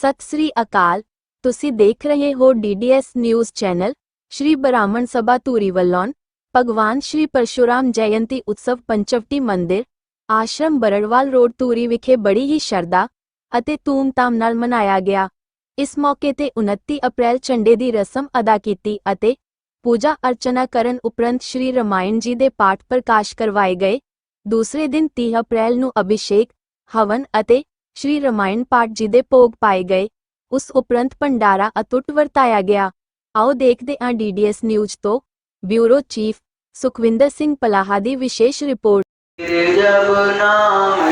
ਸਤਿ ਸ੍ਰੀ ਅਕਾਲ। ਤੁਸੀਂ ਦੇਖ ਰਹੇ ਹੋ ਡੀਡੀਐਸ ਨਿਊਜ਼ ਚੈਨਲ, ਸ਼੍ਰੀ ਬ੍ਰਾਹਮਣ ਸਭਾ ਧੂਰੀ ਵੱਲੋਂ ਭਗਵਾਨ ਸ਼੍ਰੀ ਪਰਸ਼ੁਰਾਮ ਜਯੰਤੀ ਉਤਸਵ ਪੰਚਵਟੀ ਮੰਦਿਰ, ਆਸ਼ਰਮ ਬਰੜਵਾਲ ਰੋਡ ਧੂਰੀ ਵਿਖੇ ਬੜੀ ਹੀ ਸ਼ਰਧਾ ਅਤੇ ਧੂਮਧਾਮ ਨਾਲ ਮਨਾਇਆ ਗਿਆ। ਇਸ ਮੌਕੇ ਤੇ 29 ਅਪ੍ਰੈਲ ਝੰਡੇ ਦੀ ਰਸਮ ਅਦਾ ਕੀਤੀ ਅਤੇ ਪੂਜਾ ਅਰਚਨਾ ਕਰਨ ਉਪਰੰਤ ਸ਼੍ਰੀ ਰਮਾਇਣ ਜੀ ਦੇ ਪਾਠ ਪ੍ਰਕਾਸ਼ ਕਰਵਾਏ ਗਏ। ਦੂਸਰੇ ਦਿਨ 30 ਅਪ੍ਰੈਲ ਨੂੰ ਅਭਿਸ਼ੇਕ, ਹਵਨ ਅਤੇ ਸ਼੍ਰੀ ਰਮਾਇਣ ਪਾਠ ਜੀ ਦੇ ਭੋਗ ਪਾਏ ਗਏ। ਉਸ ਉਪਰੰਤ ਭੰਡਾਰਾ ਅਤੁੱਟ ਵਰਤਾਇਆ ਗਿਆ। ਆਓ ਦੇਖਦੇ ਹਾਂ ਡੀਡੀਐਸ ਨਿਊਜ਼ ਤੋਂ। ਬਿਊਰੋ ਚੀਫ ਸੁਖਵਿੰਦਰ ਸਿੰਘ ਪਲਾਹਾ ਦੀ ਵਿਸ਼ੇਸ਼ ਰਿਪੋਰਟ। ਜਬ ਨਾਮ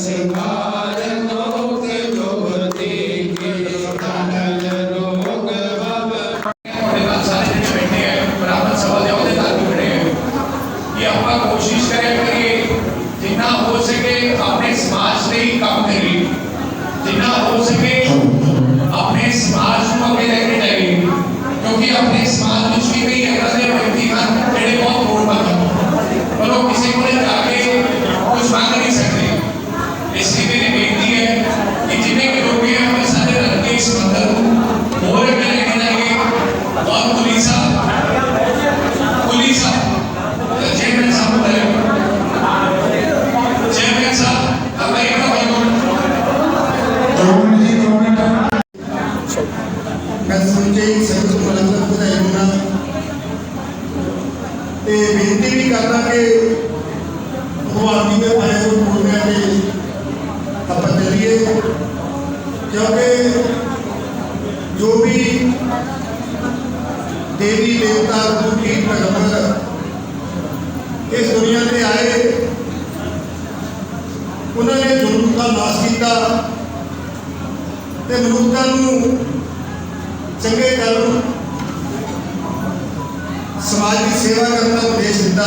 Senhor. ਕਿਉਂਕਿ ਜੋ ਵੀ ਦੇਵੀ ਦੇਵਤਾ ਗੁਰੂ ਕੀ ਪੈਗੰਬਰ ਇਸ ਦੁਨੀਆ ਤੇ ਆਏ, ਉਹਨਾਂ ਨੇ ਜ਼ੁਲਮ ਦਾ ਨਾਸ਼ ਕੀਤਾ ਤੇ ਮਨੁੱਖਾਂ ਨੂੰ ਚੰਗੇ ਕਰਮ ਸਮਾਜ ਦੀ ਸੇਵਾ ਕਰਨ ਦਾ ਉਦੇਸ਼ ਦਿੱਤਾ।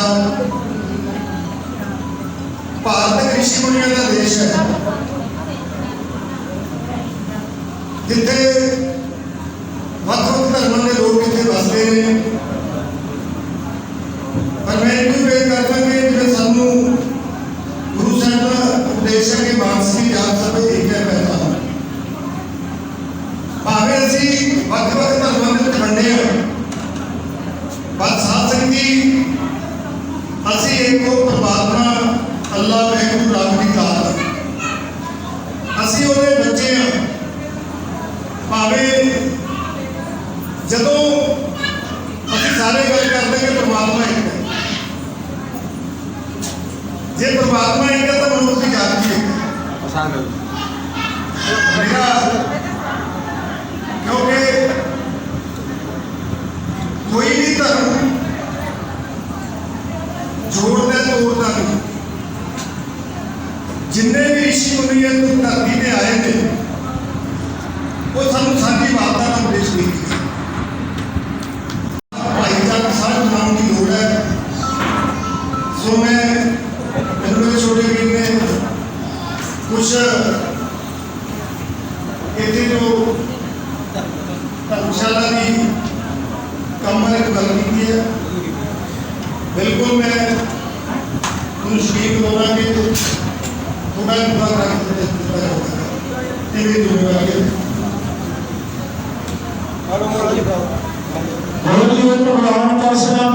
ਭਾਰਤ ਰਿਸ਼ੀ ਮੁਨੀਆਂ ਦਾ ਦੇਸ਼ ਹੈ। ਜਿੱਥੇ ਵੱਖ ਵੱਖ ਧਰਮਾਂ ਦੇ ਲੋਕ ਇੱਥੇ ਵਸਦੇ ਨੇ। ਪਰ ਮੈਂ ਇਹ ਵੀ ਕਰਦਾ ਕਿ ਜਿਵੇਂ ਸਾਨੂੰ ਗੁਰੂ ਸਾਹਿਬ ਦਾ ਉਪਦੇਸ਼ ਹੈ ਕਿ ਮਾਨਸੀ ਜਾਤ ਸਭੇ ਇੱਕ ਹੈ ਪਹਿਚਾਨ ਭਾਵੇਂ ਅਸੀਂ ਵੱਖ ਵੱਖ ਧਰਮਾਂ ਦੇ ਵਿੱਚ ਵੰਡੇ ਹਾਂ, ਪਰ ਸਾਧ ਸੰਗਤੀ, ਅਸੀਂ ਇੱਕੋ ਪਰਮਾਤਮਾ, ਅੱਲਾ, ਵਹਿਗੁਰੂ, ਰੱਬ ਦੀ ਜ਼ਾਤ। ਅਸੀਂ ਉਹਦੇ ਜਦੋਂ ਅਸੀਂ ਸਾਰੇ ਗੱਲ ਕਰਦੇ ਕਿ ਪਰਮਾਤਮਾ ਇੱਕ ਹੈ। ਜੇ ਪਰਮਾਤਮਾ ਇੱਕ ਹੈ ਤਾਂ ਮਨੁੱਖ ਦੀ ਜਾਤ ਵੀ ਇੱਕ ਹੈ। ਮੇਰਾ ਕਿਉਂਕਿ ਕੰਮ ਇੱਕ ਗੱਲ ਕੀਤੀ ਹੈ ਬਿਲਕੁਲ ਮੈਂ ਤੁਹਾਨੂੰ ਸ਼ੀਕ ਦੋਣਾ ਕਿ ਥੋੜਾ ਜਿਹਾ ਰੱਖ ਦਿੱਤਾ ਜਾਊਗਾ ਤੇਰੀ ਜ਼ਿੰਮੇਵਾਰੀ ਹੈ ਹਲੋ ਮੋਲਾ ਜੀ ਬਹੁਤ ਜੀ ਉਹ ਪ੍ਰੋਗਰਾਮ ਕਰ ਸਕਦਾ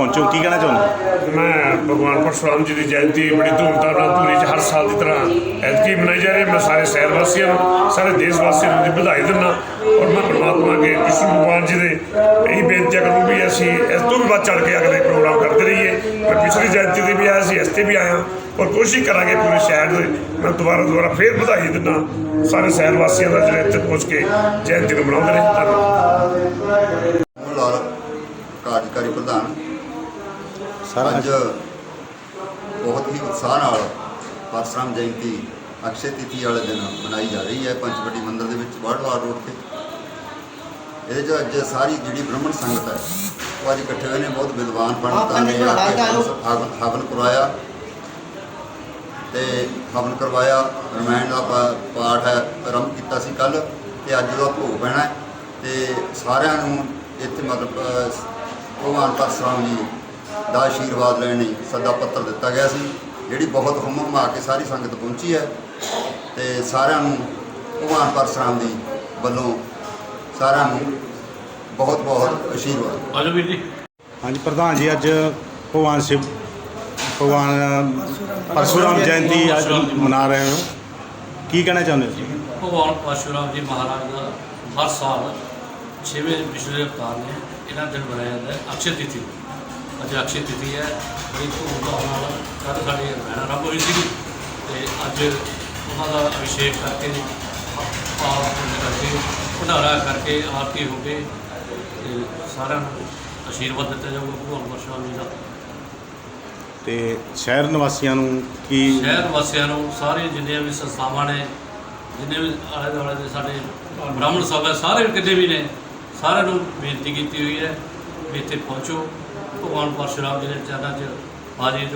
ਪਹੁੰਚੋ ਕੀ ਕਹਿਣਾ ਚਾਹੁੰਦੇ ਮੈਂ ਭਗਵਾਨ ਪਰਸ਼ੁਰਾਮ ਜੀ ਦੀ ਜਯੰਤੀ ਬੜੀ ਧੂਮਧਾਮ ਨਾਲ ਪੂਰੀ ਚ ਹਰ ਸਾਲ ਦੀ ਤਰ੍ਹਾਂ ਐਤਕੀ ਮਨਾਈ ਜਾ ਰਹੀ ਹੈ। ਮੈਂ ਸਾਰੇ ਸ਼ਹਿਰ ਵਾਸੀਆਂ ਨੂੰ ਸਾਰੇ ਦੇਸ਼ ਵਾਸੀਆਂ ਨੂੰ ਦੀ ਵਧਾਈ ਦਿੰਦਾ ਔਰ ਮੈਂ ਪ੍ਰਮਾਤਮਾ ਅੱਗੇ ਵਿਸ਼ਨੂੰ ਭਗਵਾਨ ਜੀ ਦੇ ਇਹੀ ਬੇਨਤੀ ਕਰੂੰ ਵੀ ਅਸੀਂ ਇਸ ਤੋਂ ਵੀ ਵੱਧ ਚੜ ਕੇ ਅਗਲੇ ਪ੍ਰੋਗਰਾਮ ਕਰਦੇ ਰਹੀਏ। ਮੈਂ ਪਿਛਲੀ ਜਯੰਤੀ ਤੇ ਵੀ ਆਇਆ ਸੀ ਇਸ ਤੇ ਵੀ ਆਇਆ ਔਰ ਕੋਸ਼ਿਸ਼ ਕਰਾਂਗੇ ਪੂਰੇ ਸ਼ਹਿਰ ਦੇ ਮੈਂ ਦੁਬਾਰਾ ਦੁਬਾਰਾ ਫੇਰ ਵਧਾਈ ਦਿੰਦਾ ਸਾਰੇ ਸ਼ਹਿਰ ਵਾਸੀਆਂ ਦਾ ਜਿਹੜੇ ਇੱਥੇ ਪਹੁੰਚ ਕੇ ਜਯੰਤੀ ਨੂੰ ਮਨਾਉਂਦੇ ਨੇ ਧੰਨਵਾਦ। ਕਾਰਜਕਾਰੀ ਪ੍ਰਧਾਨ ਸਰ ਅੱਜ ਬਹੁਤ ਹੀ ਉਤਸ਼ਾਹ ਨਾਲ ਪਰਸ਼ੁਰਾਮ ਜਯੰਤੀ ਅਕਸ਼ੇ ਤਿਥੀ ਵਾਲੇ ਦਿਨ ਮਨਾਈ ਜਾ ਰਹੀ ਹੈ ਪੰਚਵਟੀ ਮੰਦਿਰ ਦੇ ਵਿੱਚ ਵਰਡਵਾਰ ਰੋਡ ਤੇ। ਇਹਦੇ 'ਚ ਅੱਜ ਸਾਰੀ ਜਿਹੜੀ ਬ੍ਰਾਹਮਣ ਸੰਗਤ ਹੈ ਉਹ ਅੱਜ ਇਕੱਠੇ ਹੋਏ ਨੇ ਬਹੁਤ ਵਿਦਵਾਨ ਪੰਡਤਾਂ ਨੇ ਆ ਕੇ ਹਵਨ ਹਵਨ ਕਰਵਾਇਆ ਤੇ ਹਵਨ ਕਰਵਾਇਆ ਰਮਾਇਣ ਦਾ ਪਾਠ ਹੈ ਆਰੰਭ ਕੀਤਾ ਸੀ ਕੱਲ ਤੇ ਅੱਜ ਉਹਦਾ ਭੋਗ ਪੈਣਾ ਤੇ ਸਾਰਿਆਂ ਨੂੰ ਇੱਥੇ ਮਤਲਬ ਭਗਵਾਨ ਪਰਸ਼ੁਰਾਮ ਜੀ ਦਾ ਆਸ਼ੀਰਵਾਦ ਲੈਣ ਲਈ ਸੱਦਾ ਪੱਤਰ ਦਿੱਤਾ ਗਿਆ ਸੀ ਜਿਹੜੀ ਬਹੁਤ ਹੁਮ ਹੁਮਾ ਕੇ ਸਾਰੀ ਸੰਗਤ ਪਹੁੰਚੀ ਹੈ ਤੇ ਸਾਰਿਆਂ ਨੂੰ ਭਗਵਾਨ ਪਰਸ਼ੁਰਾਮ ਦੀ ਵੱਲੋਂ ਸਾਰਿਆਂ ਨੂੰ ਬਹੁਤ ਬਹੁਤ ਆਸ਼ੀਰਵਾਦ ਆਜੋ ਵੀਰ ਜੀ। ਹਾਂਜੀ ਪ੍ਰਧਾਨ ਜੀ ਅੱਜ ਭਗਵਾਨ ਸ਼ਿਵ ਭਗਵਾਨ ਪਰਸ਼ੁਰਾਮ ਜਯੰਤੀ ਅੱਜ ਮਨਾ ਰਹੇ ਹੋ। ਕੀ ਕਹਿਣਾ ਚਾਹੁੰਦੇ ਹੋ? ਜੀ ਭਗਵਾਨ ਪਰਸ਼ੁਰਾਮ ਜੀ ਮਹਾਰਾਜ ਦਾ ਹਰ ਸਾਲ ਛੇਵੇਂ ਪਿਛਲੇ ਅਵਤਾਰ ਨੇ ਇਹਨਾਂ ਦਿਨ ਮਨਾਇਆ ਜਾਂਦਾ ਹੈ ਅਕਸ਼ੇ ਤਿਥੀ ਅੱਜ ਅਕਸ਼ੇ ਤਿਥੀ ਹੈ। ਬੜੀ ਧੂਮਧਾਮ ਨਾਲ ਕੱਲ੍ਹ ਸਾਡੀ ਰਾਮਾਇਣ ਆਰੰਭ ਹੋਈ ਸੀ ਤੇ ਅੱਜ ਉਹਨਾਂ ਦਾ ਅਭਿਸ਼ੇਕ ਕਰਕੇ ਪਾਪ ਪੁੰਨ ਕਰਕੇ ਭੰਡਾਰਾ ਕਰਕੇ ਆਰਤੀ ਹੋ ਕੇ ਤੇ ਸਾਰਿਆਂ ਨੂੰ ਆਸ਼ੀਰਵਾਦ ਦਿੱਤਾ ਜਾਊਗਾ ਭਗਵਾਨ ਪਰਸ਼ੁਰਾਮ ਜੀ ਦਾ। ਤੇ ਸ਼ਹਿਰ ਨਿਵਾਸੀਆਂ ਨੂੰ ਕੀ ਸ਼ਹਿਰ ਵਾਸੀਆਂ ਨੂੰ ਸਾਰੇ ਜਿੰਨੀਆਂ ਵੀ ਸੰਸਥਾਵਾਂ ਨੇ ਜਿੰਨੇ ਵੀ ਆਲੇ ਦੁਆਲੇ ਦੇ ਸਾਡੇ ਬ੍ਰਾਹਮਣ ਸਭਾ ਸਾਰੇ ਕਿਤੇ ਵੀ ਨੇ ਸਾਰਿਆਂ ਨੂੰ ਬੇਨਤੀ ਕੀਤੀ ਹੋਈ ਹੈ ਵੀ ਇੱਥੇ ਪਹੁੰਚੋ। ਭਗਵਾਨ ਪਰਸ਼ੁਰਾਮ ਜੀ ਦੇ ਚਰਨਾਂ 'ਚ ਹਾਜ਼ਰੀ